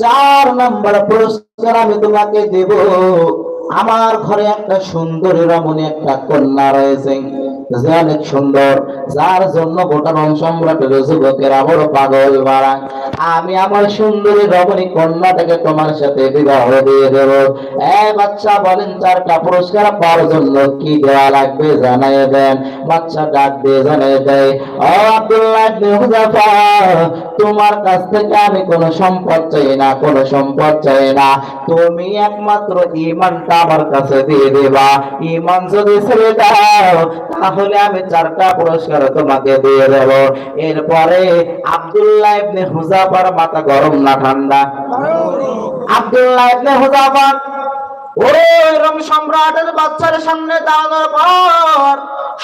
চার নম্বর পুরস্কার আমি তোমাকে দেব। আমার ঘরে একটা সুন্দরী রমণী একটা কন্যা রয়েছে। যে অনেক সুন্দর, যার জন্য গোটা রং সম্রাটের যুবকেরা বড় পাগল মারা আমি আমার সুন্দরী রমণী কন্যাটাকে তোমার সাথে বিবাহ দিয়ে দেব। এ বাচ্চা বলেন চারটা পুরস্কার পাওয়ার জন্য কি দেওয়া লাগবে জানাই দেন। বাচ্চা ডাক দিয়ে জানাই দেয়, ও আব্দুল্লাহ তোমার কাছ থেকে আমি কোনো সম্পদ চাই না, কোনো সম্পদ চাই না। তুমি একমাত্র ইমানটা আমার কাছে দিয়ে দেবা। ইমান যদি ছেড়ে দাও তাহলে আমি চারটা পুরস্কার তোমাকে দিয়ে দেব। এরপরে আব্দুল্লাহ ইবনে হুজাফার মাথা গরম না ঠান্ডা? আব্দুল্লাহ ইবনে হুজাফার, ওরে রং সম্রাটের বাচ্চার সামনে দাঁড়ানোর পর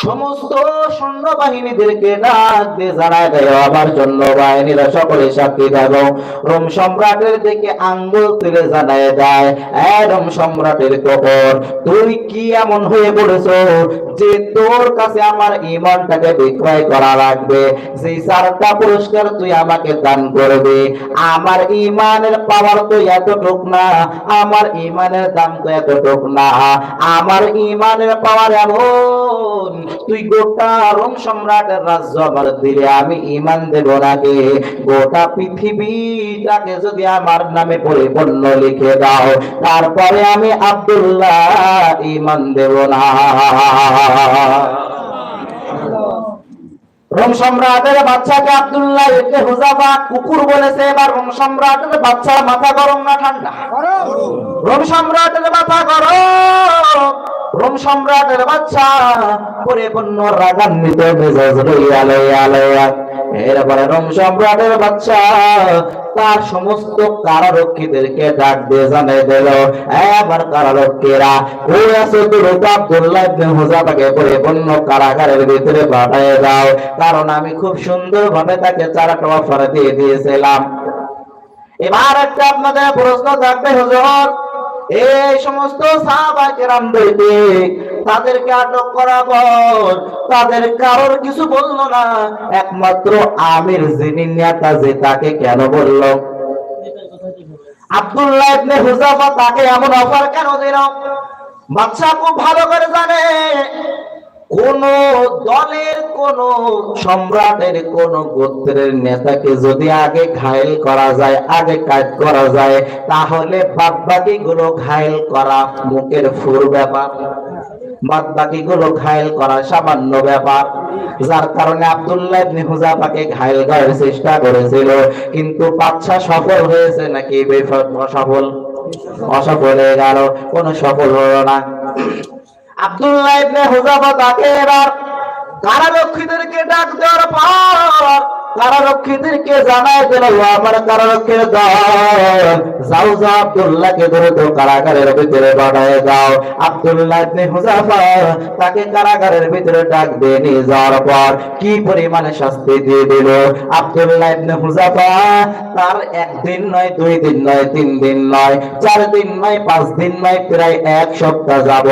সমস্ত সৈন্য বাহিনীদেরকে ডাক দিয়ে জানায় দেয়, আমার জন্য বাহিনীরা সকলে সাক্ষী দেব রোম সম্রাটের দিকে আঙ্গুল তুলে জানায় দেয় রোম সম্রাটের কবর তুই কি এমন হয়ে পড়েছ যে তোর কাছে আমার ইমানটাকে বিক্রয় করা লাগবে? সেই চারটা পুরস্কার তুই আমাকে দান করবে। আমার ইমানের পাওয়ার তো এতটুক না, আমার ইমানের দাম তো এতটুক না, আমার ইমানের পাওয়ার এমন তুই গোটা রোম সম্রাটের রাজ্য আমার দিলে আমি ইমান দেব নাকি গোটা পৃথিবীটাকে যদি আমার নামে পরিপূর্ণ লিখে দাও তারপরে আমি আব্দুল্লাহ ইমান দেব না। রোম সম্রাটের বাচ্চাকে আব্দুল্লাহ ইবনে হুজাফা কুকুর বলেছে এবার রোম সম্রাটের বাচ্চার মাথা গরম না ঠান্ডা? রোম সম্রাটের মাথা গরম। রোম সম্রাটের বাচ্চা পরিপূর্ণ রাগান্বিত মেজাজ লইয়া লইয়া লইয়া। এরপরে রোম সম্রাটের বাচ্চা, তার সমস্ত কারারক্ষীদেরকে ডাক দিয়ে জানাই দিল, এবার কারারক্ষীরা ওই আছে দ্রুত আব্দুল্লাহ ইবনে হুজাফাকে পরিপূর্ণ কারাগারের ভিতরে পাঠিয়ে দাও, কারণ আমি খুব সুন্দরভাবে তাকে চারাটা অফার দিয়ে দিয়েছিলাম। এবার একটা আপনাদের প্রশ্ন থাকবে, হুজুর। এই সমস্ত তাদেরকে আটক করা পর তাদের কারোর কিছু বলল না। একমাত্র আমির যিনি নেতা যে তাকে কেন বলল? আব্দুল্লাহ তাকে এমন অফার কেন দিল? বাদশাহ খুব ভালো করে জানে। কোন দলের, কোন সম্রাটের, কোন গোত্রের নেতাকে যদি আগে ঘায়েল করা যায়, আগে কাজ করা যায়, তাহলে বাদ বাকি গুলো ঘায়েল করা মুখের ফুর ব্যাপার। বাদ বাকি গুলো ঘায়েল করা সামান্য ব্যাপার। যার কারণে আব্দুল্লাহ ইবনে হুজাফাকে ঘায়েল করার চেষ্টা করেছিল, কিন্তু বাদশা সফল হয়েছে নাকি অসফল? অসফল হয়ে গেল, কোনো সফল হলো না। আব্দুল্লাহ ইবনে হুজাফা তাকে এবার কারারক্ষীদেরকে ডাক দেওয়ার পর কারারক্ষীদেরকে জানায় দিল আমার কারারক্ষীর দল, যাও যাও, আব্দুল্লাহকে দ্রুত কারাগারের ভিতরে পাঠায় দাও। আব্দুল্লাহ হুজাফা তাকে কারাগারের ভিতরে ডাক দিয়ে যাওয়ার পর কি পরিমাণে শাস্তি দিয়ে দিল? আব্দুল্লাহ হুজাফা তার একদিন নয়, দুই দিন নয়, তিন দিন নয়, চার দিন নয়, পাঁচ দিন নয়, প্রায় এক সপ্তাহ যাব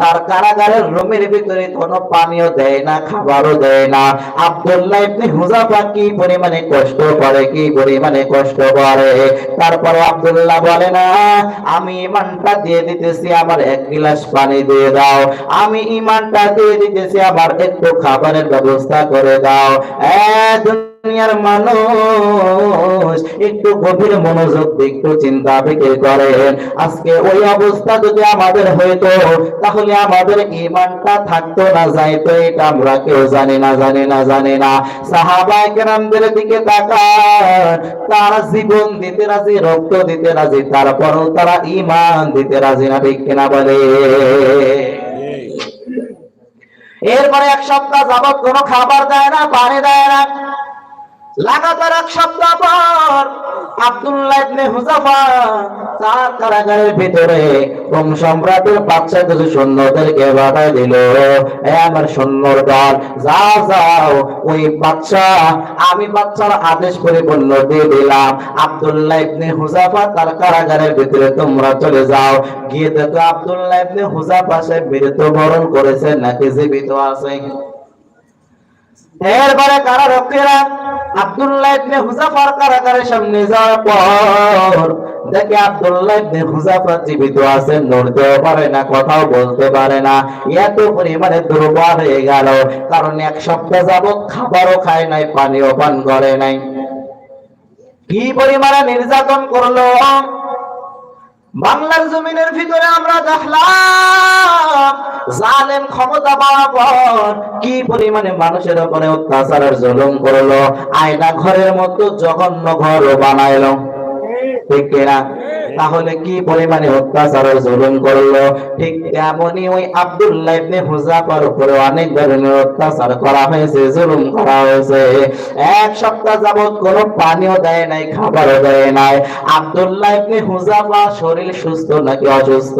তার কারাগারের রুমের ভিতরে কোনো পানিও দেয় না, খাবারও দেয় না। আব্দুল্লাহ হুজাফা কি পরিমাণে কষ্ট করে, কি পরিমাণে কষ্ট করে? তারপর আব্দুল্লাহ বলে, না, আমি ইমানটা দিয়ে দিতেছি, আমার এক গিলাস পানি দিয়ে দাও। আমি ইমানটা দিয়ে দিতেছি, আমার একটু খাবারের ব্যবস্থা করে দাও। দুনিয়ার মানুষ একটু গভীর মনোযোগ একটু চিন্তা ফিকির করেন। আজকে ওই অবস্থা যদি আমাদের হইতো তাহলে আমাদের ইমানটা থাকতো না যাইতো এটা আমরা কেউ জানি না জানি না জানি না। সাহাবায়ে কেরামদের দিকে তাকান তারা জীবন দিতে রাজি রক্ত দিতে রাজি তারপরও তারা ইমান দিতে রাজি না ঠিক কিনা বলে? এরপরে এক সপ্তাহ যাবত কোনো খাবার দেয় না পানি দেয় না। লাগাতার এক সপ্তাহ পর আমি বাচ্চার আদেশ পরিপূর্ণ দিয়ে দিলাম। আব্দুল্লাহ হুজাফা তার কারাগারের ভিতরে তোমরা চলে যাও। গিয়ে দেখো আব্দুল্লাহ হুজাফা সে মৃত্যুবরণ করেছে, নাকি জীবিত আছে? এরপরে কারারক্ষীরা আব্দুল্লাহ ইবনে হুজাফার কারাগারের সামনে যাওয়ার পর দেখে আব্দুল্লাহ আছেন নড়তেও পারে না, কথাও বলতে পারে না। এত পরিমাণে দুর্বল হয়ে গেল, কারণ এক সপ্তাহ যাবত খাবারও খায় নাই, পানিও পান করে নাই। কি পরিমাণে নির্যাতন করল? বাংলার জমিনের ভিতরে আমরা দেখলাম জালেম ক্ষমতা পাওয়ার পর কি পরিমাণে মানুষের উপরে অত্যাচারের জলম করল? আয়না ঘরের মতো জঘন্য ঘর বানাইলো। ঠিক কিনা? তাহলে কি পরিমাণে অত্যাচারের জুলুম করল? ঠিক তেমনই ওই আব্দুল্লাহ ইবনে হুজাফার উপরে অনেক ধরনের অত্যাচার করা হয়েছে, জুলুম করা হয়েছে। এক সপ্তাহ যাবত কোনো পানিও দেয় নাই, খাবারও দেয় নাই। আব্দুল্লাহ ইবনে হুজাফা শরীর সুস্থ নাকি অসুস্থ?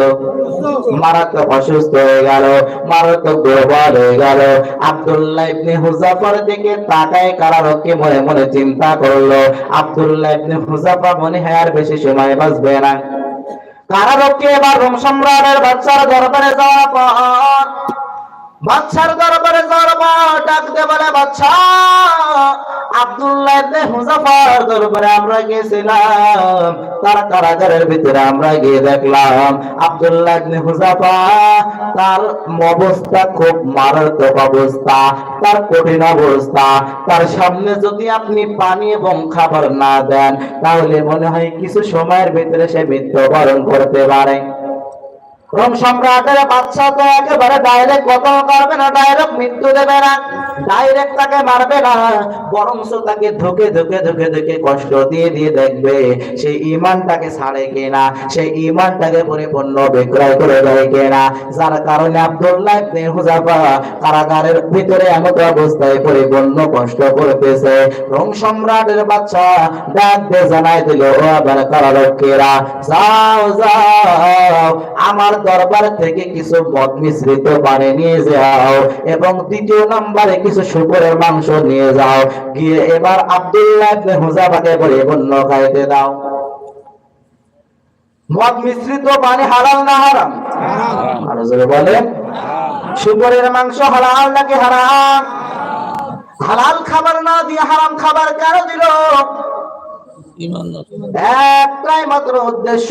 মারাত্মক অসুস্থ হয়ে গেল, মারাত্মক দুর্বল হয়ে গেল। আব্দুল্লাহ ইবনে হুজাফার দিকে তাকায় কারারক্ষী মনে মনে চিন্তা করল। আব্দুল্লাহ ইবনে হুজাফা মনে হয় আর বেশি সময় বাঁচবে না কারারক্ষী এবার রোম সম্রাটের বাচ্চার দরবারে যাওয়ার পর বাচ্চার দরবারে যাওয়ার পর ডাকতে বলে বাচ্চা তার কঠিন অবস্থা। তার সামনে যদি আপনি পানি এবং খাবার না দেন, তাহলে মনে হয় কিছু সময়ের ভিতরে সে মৃত্যুবরণ করতে পারে। রোম সম্রাটের বাদশা তো একেবারে ডাইরেক্ট কতল করবে না ডাইরেক্ট মৃত্যু দেবে না। ডাইরেক্ট তাকে মারবে না বরং তাকে ধুকে ধুকে ধুকে ধুকে কষ্ট দিয়ে দিয়ে দেখবে সেই ইমানটাকে ছাড়ে কিনা সেই ইমানটাকে পরিপূর্ণ বিক্রয় করে দেয় কিনা। যার কারণে আব্দুল্লাহ ইবনে হুযাফা কারাগারের ভিতরে এমত অবস্থায় পরিপূর্ণ কষ্ট করতেছে। রোম সম্রাটের বাচ্চা ডাক দিয়ে জানাই দিল, ও আবার কারারক্ষীরা, যাও যাও, আমার দরবার থেকে কিছু মদ মিশ্রিত পানি নিয়ে যাও। এবং দ্বিতীয় নম্বরে কিছু শুকরের মাংস নিয়ে যাও। গিয়ে এবার আব্দুল্লাহ ইবনে হুযাফাকে পরিপূর্ণ খাইতে দাও। মদ মিশ্রিত পানি হালাল না হারাম? আরও জোরে বলেন শুকরের মাংস হালাল নাকি হারাম? হালাল খাবার না দিয়ে হারাম খাবার কেন দিল? একটাই মাত্র উদ্দেশ্য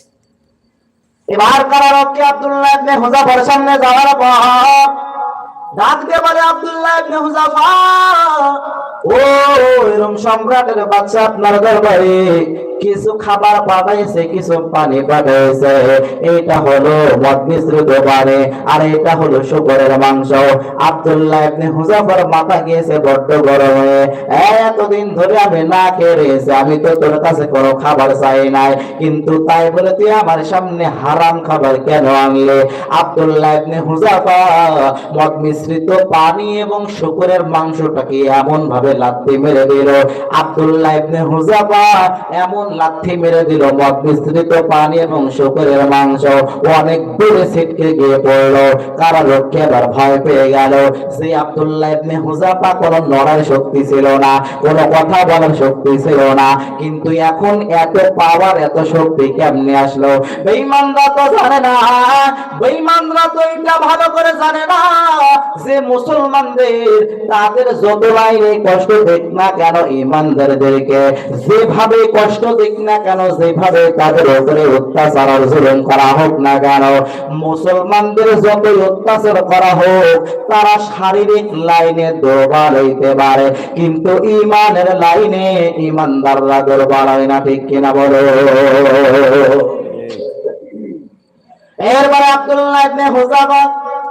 এবার কারারক্ষী আব্দুল্লাহ ইবনে হুযাফার সামনে যাওয়ার পর ডাক দিয়ে বলে আব্দুল্লাহ ইবনে হুযাফা। ও, এরম সম্রাটের বাচ্চা আপনার দরবারে। কিছু খাবার পাঠাইছে, কিছু পানি পাঠাইছে। এটা হলো মদ মিশ্রিত পানি, আর এটা হলো শুকরের মাংস। আব্দুল্লাহ ইবনে হুযাফার মাথা গিয়েছে বড্ড গরম হয়ে। এতদিন ধরে আমি না খেয়ে রয়েছে, আমি তো তোর কাছে কোনো খাবার চাই নাই। কিন্তু তাই বলে তুই আমার সামনে হারাম খাবার কেন আনলে? আব্দুল্লাহ ইবনে হুযাফা মদ মিশ্রিত পানি এবং শুকরের মাংসটাকে এমন ভাবে লাথি মেরে দিল। আব্দুল্লাহ ইবনে হুযাফা এমন লাথি মেরে দিল, মদ মিশ্রিত পানি এবং শুকরের মাংস। অনেক দূরে ছিটকে গিয়ে পড়ল। কারা লক্ষ্যে এবার ভয় পেয়ে গেল। সেই আব্দুল্লাহ ইবনে হুযাফা কোনো নড়ার শক্তি ছিল না, কোনো কথা বলার শক্তি ছিল না, কিন্তু এখন এত পাওয়ার এত শক্তি কেমনে আসলো? বেঈমানরা তো জানে না, বেঈমানরা তো এটা ভালো করে জানে না। যে মুসলমানদের তাদের যত লাইনে কষ্ট দেখ না কেন ইমানদারদেরকে? যেভাবে কষ্ট দেখ না কেন যেভাবে তাদের উপরে অত্যাচার আর জুলুম করা হোক না কেন মুসলমানদের যত অত্যাচার করা হোক তারা শারীরিক লাইনে দুর্বল হইতে পারে কিন্তু ইমানের লাইনে ইমানদাররা দুর্বল হয় না ঠিক কিনা বলো? এরপরে আব্দুল্লাহ ইবনে হুযাফা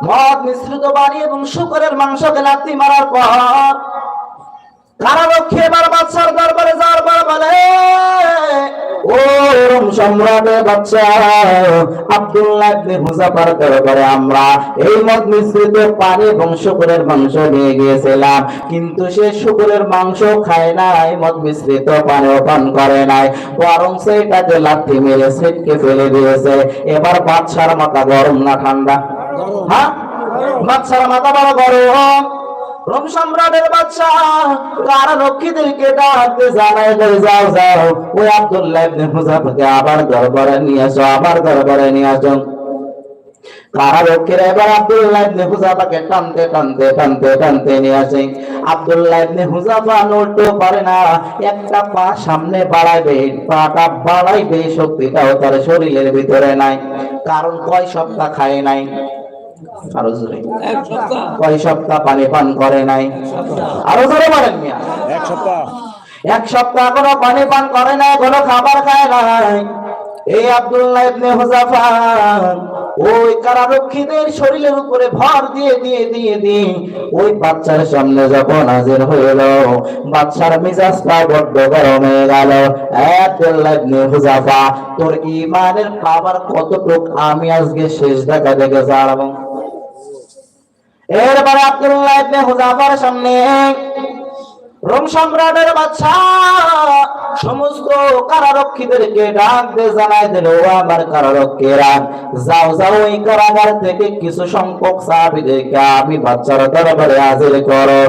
মদ মিশ্রিত পানি এবং শুকরের মাংসকে লাথি মারার পর কিন্তু সে শুকরের মাংস খায় নাই মদ মিশ্রিত পানিও পান করে নাই। বরং সেটাকে লাথি মেরে ছিটকে ফেলে দিয়েছে। এবার বাচ্চার মাথা গরম না ঠান্ডা। হ্যাঁ? বাচ্চার মাথা বড় রোম সম্রাটের বাচ্চা কারা রক্ষীদেরকে ডাকতে জানাই যাও যাও ওই আব্দুল্লাহ ইবনে আবার দরবারে নিয়ে আসো, আবার দরবারে নিয়ে আসো। একটা পা সামনে পাটা তার শরীরের ভিতরে নাই, কারণ কয় সপ্তাহ খায় নাই। আরও জোরে। কয় সপ্তাহ পানি পান করে নাই? আরও জোরে বলেন মিয়া। এক সপ্তাহ। এক সপ্তাহ কোনো পানি পান করে নাই কোনো খাবার খায় নাই। এই আব্দুল্লাহ ইবনে হুযাফা ওই কারারক্ষীদের শরীরের উপরে ভর দিয়ে দিয়ে দিয়ে দিয়ে ওই বাচ্চার সামনে যখন হাজির হইল বাচ্চার মেজাজটা বড্ড গরম হয়ে গেল। আব্দুল্লাহ তোর ইমানের পাওয়ার কতটুক? আমি আজকে শেষ দেখা দেখে জানব এরপরে আব্দুল্লাহ ইবনে হুজাফার সামনে রোম সম্রাটের বাচ্চা সমস্ত কারারক্ষীদেরকে ডাক দিয়ে জানাই দিল, ও আমার কারারক্ষীরা, যাও যাও এই কারাগার থেকে কিছু সংখ্যক সাহাবীদেরকে আমি বাচ্চার দরবারে হাজির করো।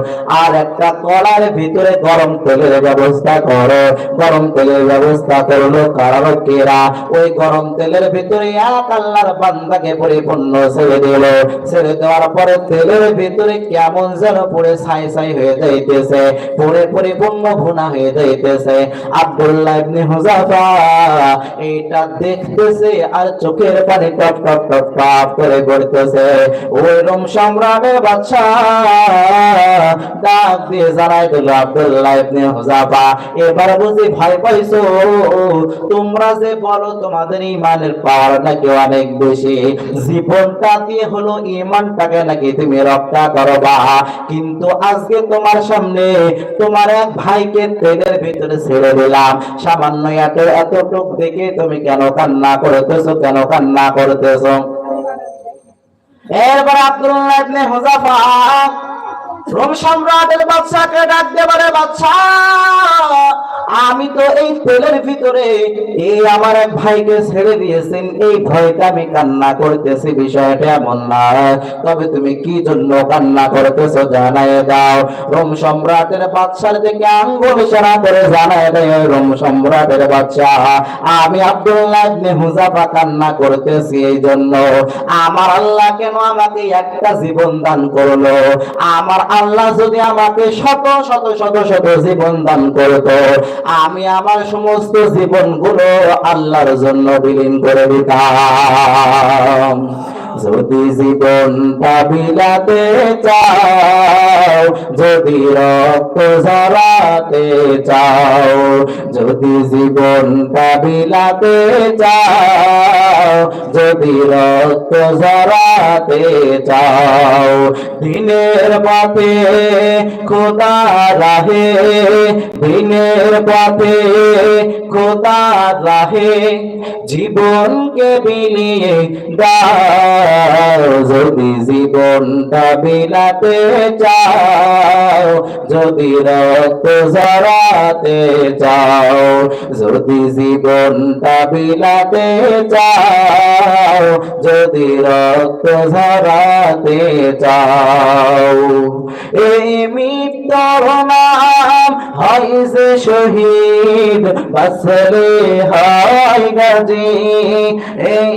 আর একটা কলার ভিতরে গরম তেলের ব্যবস্থা করো। গরম তেলের ব্যবস্থা করল কারারক্ষীরা। ওই গরম তেলের ভিতরে এক আল্লাহর বান্দাকে পরিপূর্ণ ছেড়ে দিল। ছেড়ে দেওয়ার পরে তেলের ভিতরে কেমন যেন পড়ে ছাই ছাই হয়ে যাইতেছে। পরে পরিপূর্ণ ভুনা হয়ে যাইতেছে। আব্দুল্লাহ ইবনে হুযাফা এটা দেখতেছে আর চোখের পানি টপ টপ টপ টপ করে পড়তেছে ওই রোম সম্রাটের বাদশা ডাক দিয়ে জানাই দিল, আব্দুল্লাহ ইবনে হুযাফা, এবার বুঝি ভয় পাইছো? তোমরা যে বলো তোমাদের ইমানের পাওয়ার নাকি অনেক বেশি। জীবনটা দিয়ে হলো? ইমানটাকে নাকি তুমি রক্ষা করবা? কিন্তু আজকে তোমার সামনে তোমার এক ভাইকে ট্রেনের ভিতরে ছেড়ে দিলাম। সামান্য এত এতটুক দেখে তুমি কেন কান্না করতেছো, কেন কান্না করতেছো? এরপর আব্দুল্লাহ ইবনে হুযাফা, রোম সম্রাটের বাচ্চাকে ডাক দেবারে বাচ্চা আমি তো এই তেলের ভিতরে এই আমার এক ভাইকে ছেড়ে দিয়েছেন। এই ভয়টা আমি কান্না করতেছি, বিষয়টা এমন না। তবে তুমি কি জন্য কান্না করতেছো জানায় দাও। রোম সম্রাটের বাচ্চার দিকে আঙ্গুল ইশারা করে জানায় দেয় রোম সম্রাটের বাচ্চা আমি আব্দুল্লাহ ইবনে হুযাফা কান্না করতেছি এই জন্য। আমার আল্লাহ কেন আমাকে একটা জীবন দান করল? আমার আল্লাহ যদি আমাকে শত শত শত শত জীবন দান করতো আমি আমার সমস্ত জীবনগুলো আল্লাহর জন্য বিলীন করে দিতাম। যদি জীবনটা বিলাতে চাও, যদি রক্ত ঝরাতে চাও, যদি জীবনটা বিলাতে চাও, যদি রক্ত ঝরাতে চাও, দিনের পথে খোদা রাহে, দিনের পথে খোদা রাহে, জীবনকে বিলিয়ে দাও। যদি জীবনটা বিলাতে চাও, যদি রক্ত জড়াতে চাও, যদি জীবনটা বিলাতে চাও, যদি রক্ত ঝরাতে চাও। এই মৃত্যুর নাম হয় যে শহীদ বাসলে হয় গাজী। এই